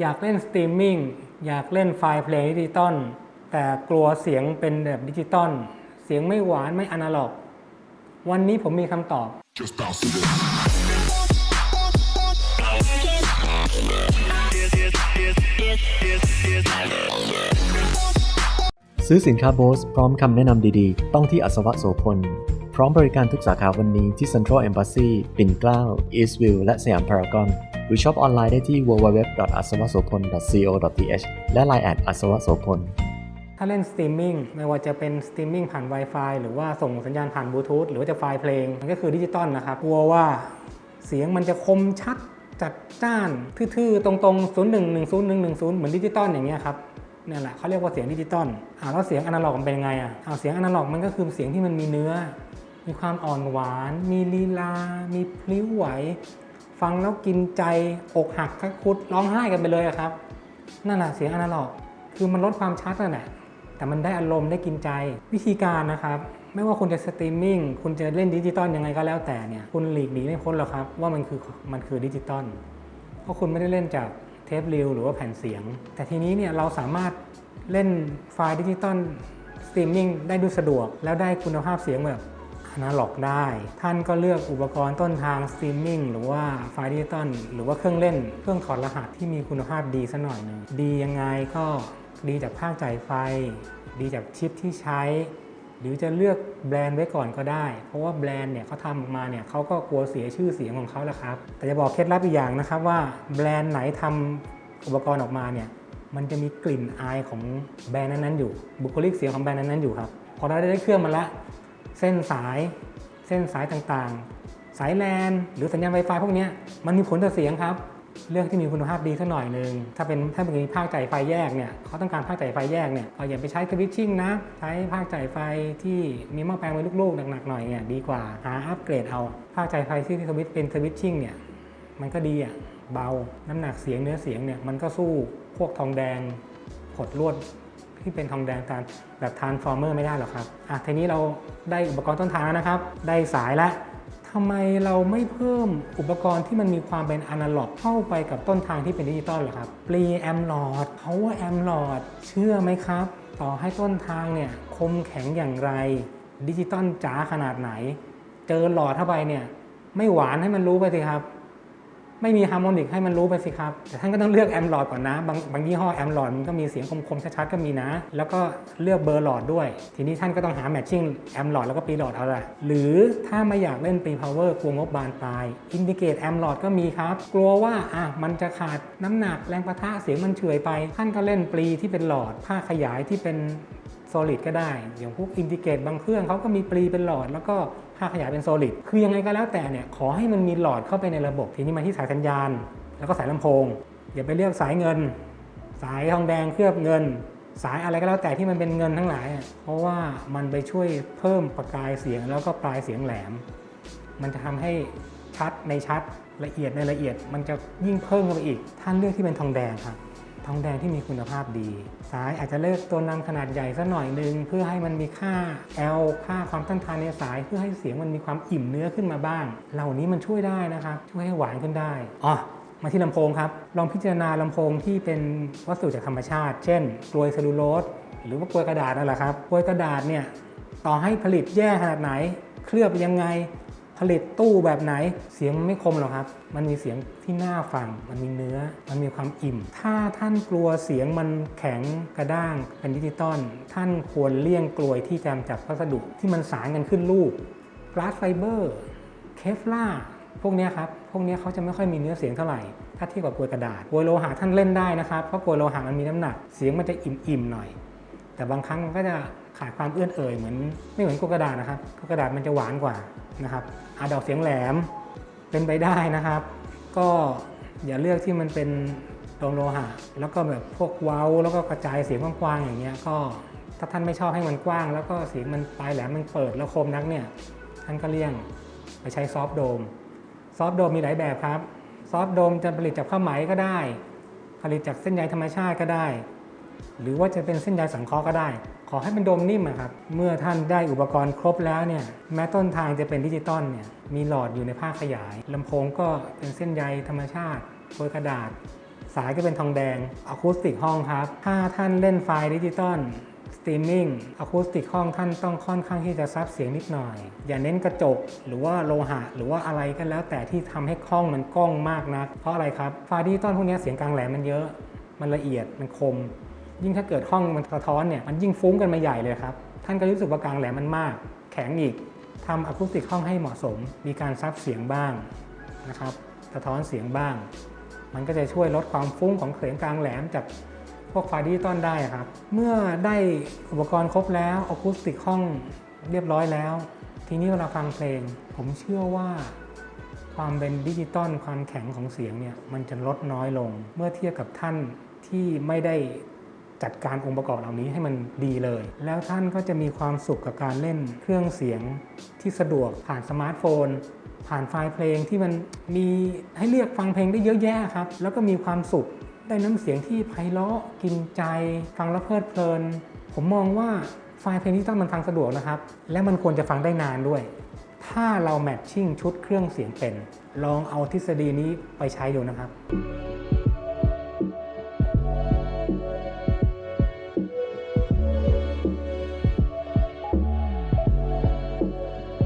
อยากเล่นสตรีมมิ่งอยากเล่นไฟล์เพลงดิจิตอลแต่กลัวเสียงเป็นแบบดิจิตอลเสียงไม่หวานไม่อนาล็อก วันนี้ผมมีคำตอบ Just bounce to this. ซื้อสินค้าโบสพร้อมคำแนะนำดีๆ ต้องที่อัศวะโสพล พร้อมบริการทุกสาขาวันนี้ที่ Central Embassy ปิ่นเกล้า Eastview และสยามพารากอน หรือช็อปออนไลน์ได้ที่ www.asawasopol.co.th และ Line แอดอัศวะโสพลถ้าเล่นสตรีมมิ่งไม่ว่าจะเป็นสตรีมมิ่งผ่าน Wi-Fi หรือว่าส่งสัญญาณผ่านบลูทูธหรือว่าจะไฟล์เพลง มันก็คือดิจิตอลนะครับ กลัวว่าเสียงมันจะคมชัดจัดจ้าน ทื่อๆ ตรงๆ 0 1 1 0 1 1 0 เหมือนดิจิตอลอย่างเงี้ยครับนี่นแหละเขาเรียกว่าเสียงดิจิตอลอ่าแล้วเสียงอนาล็อกมันเป็นยังไงอะอ่าเสียงอนาล็อกมันก็คือเสียงที่มันมีเนื้อ มีความอ่อนหวาน มีลีลา มีพลิ้วไหว ฟังแล้วกินใจอกหักคักคุดร้องไห้กันไปเลยครับ นั่นแหละเสียงอนาล็อก คือมันลดความชัดนั่นแหละแต่มันได้อารมณ์ได้กินใจวิธีการนะครับไม่ว่าคุณจะสตรีมมิ่งคุณจะเล่นดิจิตอลยังไงก็แล้วแต่เนี่ยคุณหลีกหนีไม่พ้นหรอกครับ ว่ามันคือมันคือดิจิตอลเพราะคุณไม่ได้เล่นจากเทปรีลหรือว่าแผ่นเสียง แต่ทีนี้เนี่ยเราสามารถเล่นไฟล์ดิจิตอลสตรีมมิ่งได้ด้วยสะดวก แล้วได้คุณภาพเสียงแบบ อนาล็อกได้ ท่านก็เลือกอุปกรณ์ต้นทางสตรีมมิ่งหรือว่าไฟล์ดิจิตอลหรือว่าเครื่องเล่น เครื่องถอดรหัสที่มีคุณภาพดีสักหน่อยหนึงดียังไงก็ดีจากภาคจ่ายไฟ ดีจากชิปที่ใช้ หรือจะเลือกแบรนด์ไว้ก่อนก็ได้ เพราะว่าแบรนด์เนี่ยเขาทำออกมาเนี่ยเขาก็กลัวเสียชื่อเสียงของเขาแหละครับ แต่จะบอกเคล็ดลับอีกอย่างนะครับว่าแบรนด์ไหนทำอุปกรณ์ออกมาเนี่ยมันจะมีกลิ่นอายของแบรนด์นั้นๆอยู่ บุคลิกเสียงของแบรนด์นั้นๆอยู่ครับพอเราได้เครื่องมาละ เส้นสายเส้นสายต่างๆ สายแลนหรือสัญญาณ Wi-Fi พวกนี้มันมีผลต่อเสียงครับ เลือกที่มีคุณภาพดีสักหน่อยหนึ่งถ้าเป็นถ้าเป็นภาคจ่ายไฟแยกเนี่ยเขาต้องการภาคจ่ายไฟแยกเนี่ยก็อย่าไปใช้สวิตชิ่งนะ ใช้ภาคจ่ายไฟที่มีหม้อแปลงไว้ลูกๆหนักๆหน่อยเนี่ยดีกว่าหาอัปเกรดเอาภาคจ่ายไฟที่สวิตเป็นสวิตชิ่งเนี่ยมันก็ดีอะเบา น้ำหนักเสียงเนื้อเสียงเนี่ยมันก็สู้พวกทองแดงขดลวด ที่เป็นทองแดงตามแบบทานฟอร์เมอร์ไม่ได้หรอกครับอะทีนี้เราได้อุปกรณ์ต้นทางแล้วนะครับ ได้สายแล้วทำไมเราไม่เพิ่มอุปกรณ์ที่มันมีความเป็นอนาล็อกเข้าไปกับต้นทางที่เป็นดิจิตอลหรอครับปรีแอมลอด power แอมลอดเชื่อไหมครับ ต่อให้ต้นทางเนี่ยคมแข็งอย่างไร ดิจิตอลจ๋าขนาดไหน เจอหลอดเข้าไปเนี่ยไม่หวานให้มันรู้ไปสิครับ ไม่มีฮาร์โมนิกให้มันรู้ไปสิครับ แต่ท่านก็ต้องเลือกแอมลอดก่อนนะ บางบางยี่ห้อแอมลอดมันก็มีเสียงคมๆชัดๆก็มีนะ แล้วก็เลือกเบอร์หลอดด้วย ทีนี้ท่านก็ต้องหาแมทชิ่งแอมลอดแล้วก็ปีหลอดเอาละหรือถ้าไม่อยากเล่นปีพาวเวอร์กลัวงบบานปลายอินดิเกตแอมลอดก็มีครับ กลัวว่าอะมันจะขาดน้ำหนักแรงประทะเสียงมันเฉื่อยไป ท่านก็เล่นปรีที่เป็นหลอดผ้าขยายที่เป็น solid ก็ได้ อย่างพวกอินดิเกตบางเครื่องเขาก็มีปรีเป็นหลอด แล้วก็ภาคขยายเป็น solid คือยังไงก็แล้วแต่เนี่ยขอให้มันมีหลอดเข้าไปในระบบ ทีนี้มาที่สายสัญญาณ แล้วก็สายลำโพง อย่าไปเลือกสายเงิน สายทองแดงเคลือบเงิน สายอะไรก็แล้วแต่ที่มันเป็นเงินทั้งหลาย เพราะว่ามันไปช่วยเพิ่มประกายเสียงแล้วก็ปลายเสียงแหลม มันจะทำให้ชัดในชัดละเอียดในละเอียด มันจะยิ่งเพิ่มเข้าไปอีกท่านเลือกที่เป็นทองแดงครับ ทองแดงที่มีคุณภาพดี สายอาจจะเลือกตัวนำขนาดใหญ่สักหน่อยนึงเพื่อให้มันมีค่า L ค่าความต้านทานในสาย เพื่อให้เสียงมันมีความอิ่มเนื้อขึ้นมาบ้าง เหล่านี้มันช่วยได้นะครับช่วยให้หวานขึ้นได้อ๋อมาที่ลำโพงครับ ลองพิจารณาลำโพงที่เป็นวัสดุจากธรรมชาติ เช่น กลวยเซลลูโลสหรือว่ากลวยกระดาษนั่นแหละครับ กลวยกระดาษเนี่ยต่อให้ผลิตแย่ขนาดไหน เคลือบยังไง ผลิตตู้แบบไหน เสียงไม่คมหรอกครับ มันมีเสียงที่น่าฟัง มันมีเนื้อ มันมีความอิ่ม ถ้าท่านกลัวเสียงมันแข็งกระด้างเป็นดิจิตอลท่านควรเลี่ยงกลวยที่จำจากวัสดุที่มันสารกันขึ้นรูปกลาสไฟเบอร์เคฟลาพวกนี้ครับ พวกนี้เขาจะไม่ค่อยมีเนื้อเสียงเท่าไหร่ ถ้าเทียบกับกลวยกระดาษกลวยโลหะท่านเล่นได้นะครับ เพราะกลวยโลหะมันมีน้ำหนัก เสียงมันจะอิ่มๆหน่อย แต่บางครั้งมันก็จะขาดความเอื้อนเอ่ยเหมือนไม่เหมือนกลวยกระดาษนะครับกลวยกระดาษมันจะหวานกว่า นะครับอาดอกเสียงแหลมเป็นไปได้นะครับ ก็อย่าเลือกที่มันเป็นโดมโลหะ แล้วก็แบบพวกเว้าแล้วก็กระจายเสียงกว้างๆอย่างเงี้ยก็ถ้าท่านไม่ชอบให้มันกว้าง แล้วก็เสียงมันปลายแหลมมันเปิดแล้วคมนักเนี่ยท่านก็เลี่ยงไปใช้ซอฟโดม ซอฟโดมมีหลายแบบครับ ซอฟโดมจะผลิตจากผ้าไหมก็ได้ ผลิตจากเส้นใยธรรมชาติก็ได้ หรือว่าจะเป็นเส้นใยสังเคราะห์ก็ได้ ขอให้เป็นโดมนิ่มครับ เมื่อท่านได้อุปกรณ์ครบแล้วเนี่ยแม้ต้นทางจะเป็นดิจิตอลเนี่ยมีหลอดอยู่ในภาขยายลำโพงก็เป็นเส้นใยธรรมชาติโดยกระดาษ สายก็เป็นทองแดงอะคูสติกห้องครับ ถ้าท่านเล่นไฟล์ดิจิตอลสตรีมมิ่งอะคูสติกห้องท่านต้องค่อนข้างที่จะซับเสียงนิดหน่อย อย่าเน้นกระจกหรือว่าโลหะ หรือว่าอะไรก็แล้ว แต่ที่ทำให้กล้องมันกล้องมากนักเพราะอะไรครับไฟล์ดิจิตอลพวกนี้เสียงกลางแหลมมันเยอะ มันละเอียดมันคม ยิ่งถ้าเกิดห้องมันสะท้อนเนี่ยมันยิ่งฟุ้งกันมาใหญ่เลยครับ ท่านก็รู้สึกว่ากลางแหลมมันมาก แข็งอีกทำอะคูสติกห้องให้เหมาะสม มีการซับเสียงบ้างนะครับสะท้อนเสียงบ้าง มันก็จะช่วยลดความฟุ้งของเสียงกลางแหลมจากพวกไฟล์ดิจิตอลได้ครับ เมื่อได้อุปกรณ์ครบแล้วอะคูสติกห้องเรียบร้อยแล้ว ทีนี้เวลาฟังเพลง ผมเชื่อว่าความเป็นดิจิตอลความแข็งของเสียงเนี่ยมันจะลดน้อยลง เมื่อเทียบกับท่านที่ไม่ได้ จัดการองค์ประกอบเหล่านี้ให้มันดีเลย แล้วท่านก็จะมีความสุขกับการเล่นเครื่องเสียงที่สะดวกผ่านสมาร์ทโฟน ผ่านไฟล์เพลงที่มันมีให้เลือกฟังเพลงได้เยอะแยะครับ แล้วก็มีความสุขได้น้ำเสียงที่ไพเราะกินใจ ฟังแล้วเพลิดเพลิน ผมมองว่าไฟล์เพลงที่ต้องมันฟังสะดวกนะครับ และมันควรจะฟังได้นานด้วย ถ้าเราแมทชิ่งชุดเครื่องเสียงเป็น ลองเอาทฤษฎีนี้ไปใช้ดูนะครับ